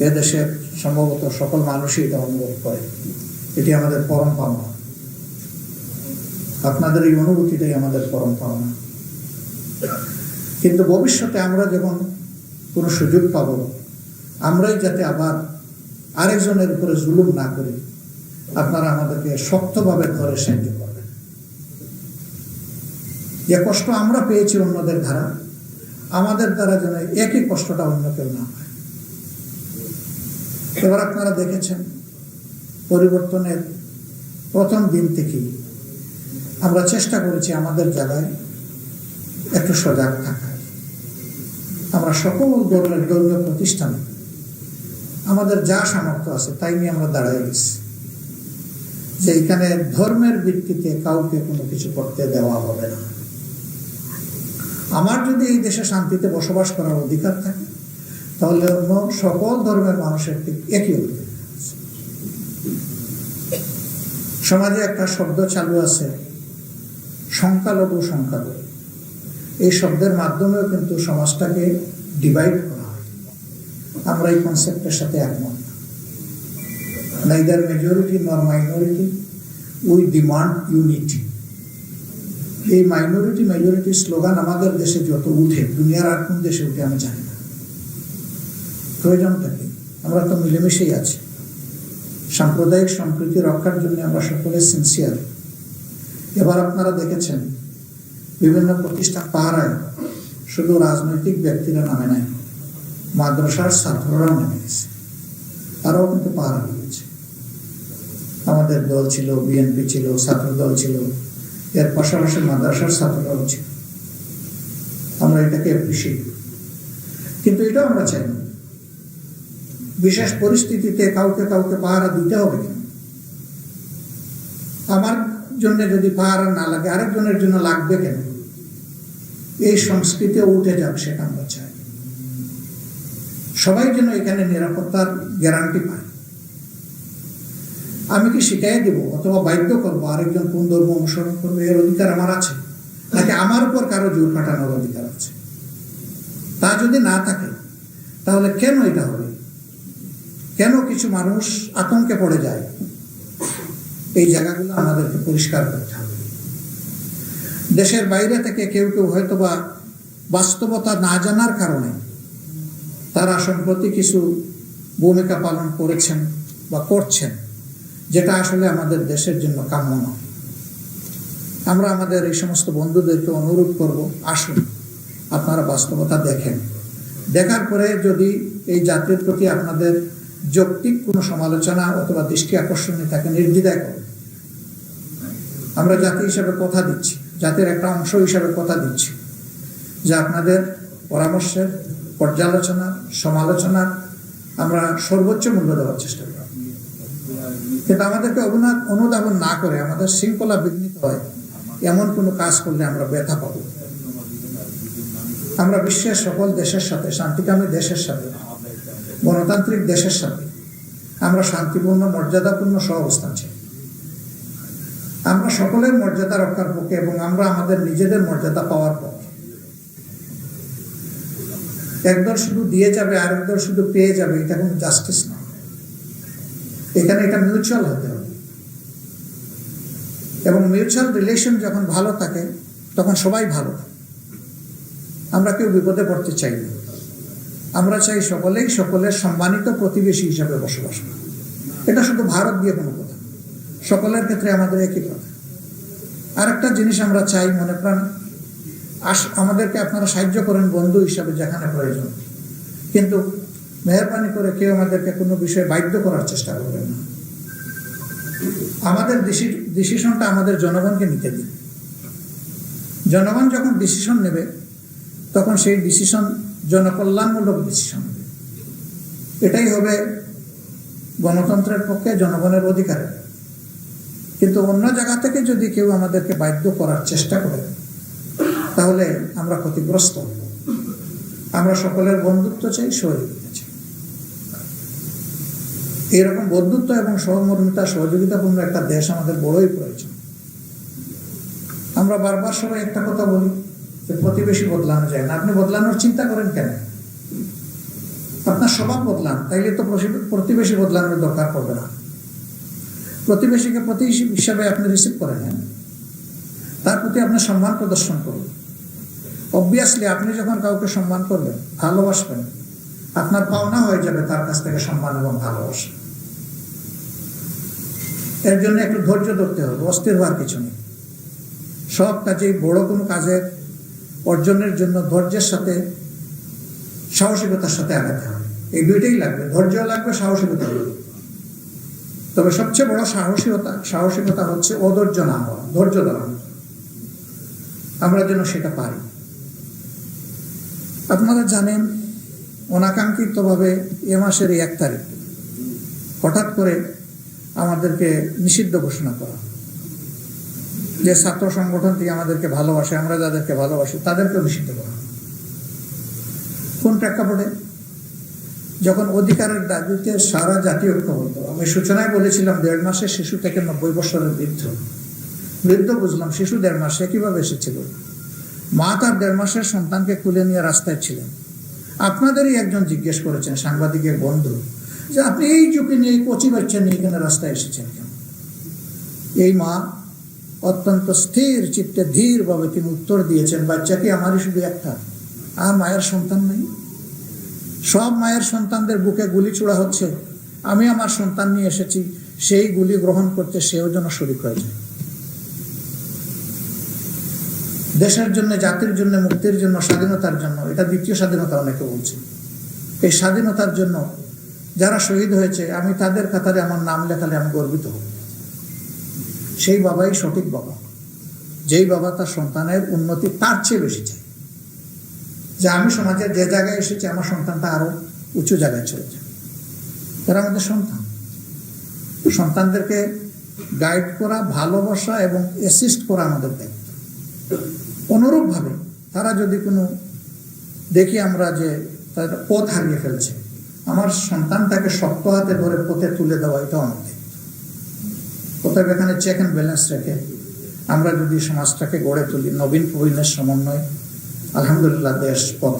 এদেশের সম্ভবত সকল মানুষই এটা অনুভব করে। এটি আমাদের পরম পাওনা। আপনাদের এই অনুভূতিটাই আমাদের পরম পাওনা। কিন্তু ভবিষ্যতে আমরা যখন কোনো সুযোগ পাব, আমরাই যাতে আবার আরেকজনের উপরে জুলুম না করি, আপনারা আমাদেরকে শক্তভাবে ধরে সাহায্য করবেন। যে কষ্ট আমরা পেয়েছি অন্যদের দ্বারা, আমাদের দ্বারা যেন একই কষ্টটা অন্য কেউ না পায়। এবার আপনারা দেখেছেন পরিবর্তনের প্রথম দিন থেকেই। আমরা চেষ্টা করেছি আমাদের জায়গায় একটু সজাগ থাকা। আমরা সকল ধর্মের ধর্মীয় প্রতিষ্ঠানে আমাদের যা সামর্থ্য আছে তাই নিয়ে আমরা দাঁড়াই গেছি। যে এখানে ধর্মের ভিত্তিতে কাউকে কোনো কিছু করতে দেওয়া হবে না। আমার যদি এই দেশে শান্তিতে বসবাস করার অধিকার থাকে তাহলে সকল ধর্মের মানুষের একই সমাজে একটা শব্দ চালু আছে, সংখ্যালঘু সংখ্যালঘু। এই শব্দের মাধ্যমেও কিন্তু সমাজটাকে ডিভাইড করা হয়। আমরা এই কনসেপ্টের সাথে একমত। Neither majority nor minority we demand unity এই মাইনরিটি মেজরিটি স্লোগান আমাদের দেশে যত উঠে, দুনিয়ার আর কোন দেশে উঠে আমি জানি না। প্রয়োজনটা কি আমরা তো মিলেমিশেই আছি। সাম্প্রদায়িক সম্প্রীতি রক্ষার জন্য আমরা সকলে সিনসিয়ার এবার আপনারা দেখেছেন, বিভিন্ন প্রতিষ্ঠান পাহারায় শুধু রাজনৈতিক ব্যক্তিরা নামে নাই, মাদ্রাসার ছাত্ররাও নেমে গেছে। তারাও কিন্তু পাহারা দিয়েছে। আমাদের দল ছিল বিএনপি ছিল ছাত্র দল ছিল, এর পাশাপাশি মাদ্রাসার ছাত্ররাও ছিল। আমরা এটাকে অ্যাপ্রিসিয়েট কিন্তু এটাও আমরা চাই না। বিশেষ পরিস্থিতিতে কাউকে কাউকে পাহারা দিতে হবে আমার জন্য যদি পাহারা না লাগে, আরেকজনের জন্য লাগবে কেন? এই সংস্কৃতি উঠে যাক সেটা আমরা চাই। সবাই যেন এখানে নিরাপত্তার গ্যারান্টি পায়। আমি কি শিখাই দেব অথবা বাধ্য করব আরেকজন কোন ধর্ম অনুসরণ করবে? এর অধিকার আমার আছে, নাকি আমার উপর কারও জোর খাটানোর অধিকার আছে? তা যদি না থাকে, তাহলে কেন এটা হবে? কেন কিছু মানুষ আতঙ্কে পড়ে যায়? এই জায়গাগুলো আমাদেরকে পরিষ্কার করতে হবে। দেশের বাইরে থেকে কেউ কেউ হয়তোবা বাস্তবতা না জানার কারণে তারা সম্প্রতি কিছু ভূমিকা পালন করেছেন বা করছেন, যেটা আসলে আমাদের দেশের জন্য কাম্য নয়। আমরা আমাদের এই সমস্ত বন্ধুদেরকে অনুরোধ করব, আসুন, আপনারা বাস্তবতা দেখেন। দেখার পরে যদি এই জাতির প্রতি আপনাদের যৌক্তিক কোনো সমালোচনা অথবা দৃষ্টি আকর্ষণে তাকে নির্দ্বিধায় করুন আমরা জাতি হিসাবে কথা দিচ্ছি, জাতির একটা অংশ হিসাবে কথা দিচ্ছি, যে আপনাদের পরামর্শের পর্যালোচনা, সমালোচনা আমরা সর্বোচ্চ মূল্য দেওয়ার চেষ্টা করব কিন্তু আমাদেরকে অবনা অনুধাবন না করে, আমাদের শৃঙ্খলা বিঘ্নিত হয়, এমন কোনো কাজ করলে আমরা ব্যথা পাব। আমরা বিশ্বের সকল দেশের সাথে, শান্তিকামী দেশের সাথে গণতান্ত্রিক দেশের সাথে। আমরা শান্তিপূর্ণ, মর্যাদাপূর্ণ সহ অবস্থান চাই। আমরা সকলের মর্যাদা রক্ষার পক্ষে এবং আমরা আমাদের নিজেদের মর্যাদা পাওয়ার পক্ষে। একদল শুধু দিয়ে যাবে আর একদল শুধু পেয়ে যাবে, এটা কোনো জাস্টিস না এখানে এটা মিউচুয়াল হতে হবে। এবং মিউচুয়াল রিলেশন যখন ভালো থাকে, তখন সবাই ভালো আমরা কেউ বিপদে পড়তে চাই না। আমরা চাই সকলেই সকলের সম্মানিত প্রতিবেশী হিসাবে বসবাস করা এটা শুধু ভারত দিয়ে কোনো কথা। সকলের ক্ষেত্রে আমাদের একই কথা। আর একটা জিনিস আমরা চাই, মনে প্রাণ, আস আমাদেরকে আপনারা সাহায্য করেন বন্ধু হিসাবে যেখানে প্রয়োজন। কিন্তু মেহরবানি করে কেউ আমাদেরকে কোনো বিষয়ে বাধ্য করার চেষ্টা করবেন না। আমাদের ডিসিশনটা আমাদের জনগণকে নিতে দিন। জনগণ যখন ডিসিশন নেবে, তখন সেই ডিসিশন জনকল্যাণমূলক ডিসিশন এটাই হবে গণতন্ত্রের পক্ষে জনগণের অধিকারে। কিন্তু অন্য জায়গা থেকে যদি কেউ আমাদেরকে বাধ্য করার চেষ্টা করে, তাহলে আমরা ক্ষতিগ্রস্ত হব। আমরা সকলের বন্ধুত্ব চাই, সহযোগিতা চাই। এইরকম বন্ধুত্ব এবং সহমর্মিতা, সহযোগিতাপূর্ণ একটা দেশ আমাদের বড়ই প্রয়োজন। আমরা বারবার সবাই একটা কথা বলি প্রতিবেশী বদলানো যায় না। আপনি বদলানোর চিন্তা করেন কেন? আপনার স্বভাব বদলান, তাইলে তো প্রতিবেশী বদলানোর দরকার পড়বে না। প্রতিবেশীকে প্রতিবেশী হিসাবে আপনি রিসিভ করে নেন। তার প্রতি আপনি সম্মান প্রদর্শন করুন। অবভিয়াসলি আপনি যখন কাউকে সম্মান করবেন, ভালোবাসবেন, আপনার পাওনা হয়ে যাবে তার কাছ থেকে সম্মান এবং ভালোবাসা। এর জন্য একটু ধৈর্য ধরতে হবে, অস্থির হওয়ার কিছু নেই। সব কাজেই বড় কোনো কাজের অর্জনের জন্য ধৈর্যের সাথে, সাহসিকতার সাথে আগাতে হবে। এই দুইটাই লাগবে। ধৈর্য লাগবে, সাহসিকতা লাগবে। তবে সবচেয়ে বড় সাহসিকতা সাহসিকতা হচ্ছে অধৈর্য না হওয়া, ধৈর্য ধরা। আমরা যেন সেটা পারি। আপনারা জানেন, অনাকাঙ্ক্ষিতভাবে এ মাসের এক তারিখ, হঠাৎ করে আমাদেরকে নিষিদ্ধ ঘোষণা করা যে ছাত্র সংগঠনটি আমাদেরকে ভালোবাসে, আমরা যাদেরকে ভালোবাসি তাদেরকে নিষিদ্ধ করা কোন প্রেক্ষাপটে? যখন অধিকারের দাবিতে সারা জাতি ঐক্যবদ্ধ, আমি সূচনায় বলেছিলাম দেড় মাসে শিশু থেকে নব্বই বছরের বৃদ্ধ। বৃদ্ধ বুঝলাম শিশু দেড় মাসে কীভাবে এসেছিল? মা তার দেড় মাসের সন্তানকে কুলে নিয়ে রাস্তায় ছিলেন। আপনাদেরই একজন জিজ্ঞেস করেছেন, সাংবাদিকের বন্ধু, যে আপনি এই ঝুঁকি নিয়ে কচি বাচ্চা নিয়ে এখানে রাস্তায় এসেছেন কেন? এই মা অত্যন্ত স্থির চিত্তে ধীরভাবে তিনি উত্তর দিয়েছেন বাচ্চাকে আমারই শুধু একটা। আর মায়ের সন্তান নেই। সব মায়ের সন্তানদের বুকে গুলি ছোড়া হচ্ছে। আমি আমার সন্তান নিয়ে এসেছি। সেই গুলি গ্রহণ করতে সেও যেন শরিক হয়ে যায়। দেশের জন্য, জাতির জন্য, মুক্তির জন্য, স্বাধীনতার জন্য, এটা দ্বিতীয় স্বাধীনতা অনেকে বলছে। এই স্বাধীনতার জন্য যারা শহীদ হয়েছে, আমি তাদের কাতারে আমার নাম লেখালে আমি গর্বিত হব। সেই বাবাই সঠিক বাবা। যেই বাবা তার সন্তানের উন্নতি তার চেয়ে বেশি চায়। যে আমি সমাজের যে জায়গায় এসেছি, আমার সন্তানটা আরও উঁচু জায়গায় চলে যায়। তারা আমাদের সন্তান। সন্তানদেরকে গাইড করা, ভালোবাসা এবং অ্যাসিস্ট করা আমাদের দায়িত্ব। অনুরূপভাবে তারা যদি কোনো দেখি আমরা যে তাদের পথ হারিয়ে ফেলছে, আমার সন্তানটাকে শক্ত হাতে ধরে পথে তুলে দেওয়া এটা আমার কোথাও এখানে চেক অ্যান্ড ব্যালেন্স রেখে আমরা যদি সমাজটাকে গড়ে তুলি, নবীন প্রবীণের সমন্বয়, আলহামদুলিল্লাহ, দেশ পথ